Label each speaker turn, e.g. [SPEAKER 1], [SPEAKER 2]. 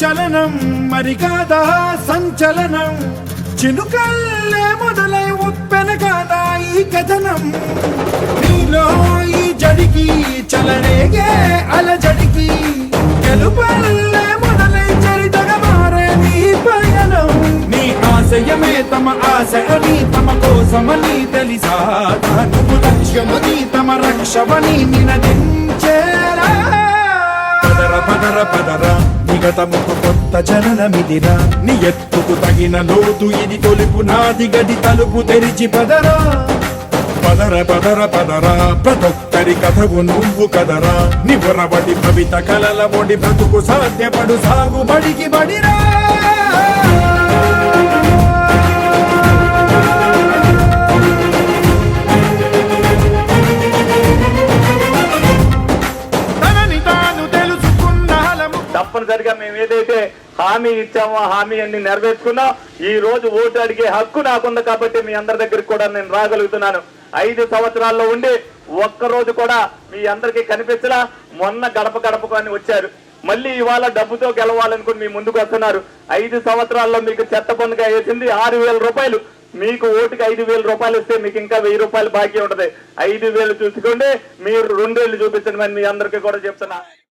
[SPEAKER 1] చలనం మరి కాదా సంచలనం? చినుకల్లే మొదలై ఉప్పెన కాదా ఈ కథనం? నీలో ఈ జడికి చలరేగే అలజడికి. గెలుపల్లే మొదలై చరితగా మారే నీ పయనం. నీ ఆశయమే తమ ఆశ అని తమ కోసమని తెలిసా. నువ్వు లక్ష్యమని తమ రక్షమని నినదించేరా పదర పదర పదర నిగతముకు కొత్త జననమిదిరా నీ ఎత్తుకు తగిన లోతు ఇది తొలుపు నాది గది తలుపు తెరిచి పదరా. పదర పదర పదరా. ప్రతొక్కరి కథవు నువ్వు కదరా. నివరబడి భవిత కలల ఒడి బ్రతుకు సాధ్యపడు సాగు బడికి బడిరా.
[SPEAKER 2] తప్పనిసరిగా మేము ఏదైతే హామీ ఇచ్చామో హామీ అన్ని నెరవేర్చుకున్నాం. ఈ రోజు ఓటు అడిగే హక్కు నాకుంది కాబట్టి మీ అందరి దగ్గరికి కూడా నేను రాగలుగుతున్నాను. ఐదు సంవత్సరాల్లో ఉండి ఒక్క రోజు కూడా మీ అందరికీ కనిపించలా. మొన్న గడప గడపకు అని వచ్చారు. మళ్ళీ ఇవాళ డబ్బుతో గెలవాలనుకుని మీ ముందుకు వస్తున్నారు. ఐదు సంవత్సరాల్లో మీకు చెత్త పన్నుగా వేసింది ఆరు వేల రూపాయలు. మీకు ఓటుకి ఐదు వేల రూపాయలు ఇస్తే మీకు ఇంకా వెయ్యి రూపాయలు బాకీ ఉంటది. ఐదు వేలు చూసుకోండి. మీరు రెండేళ్ళు చూపించండి. మరి మీ అందరికీ కూడా చెప్తున్నా.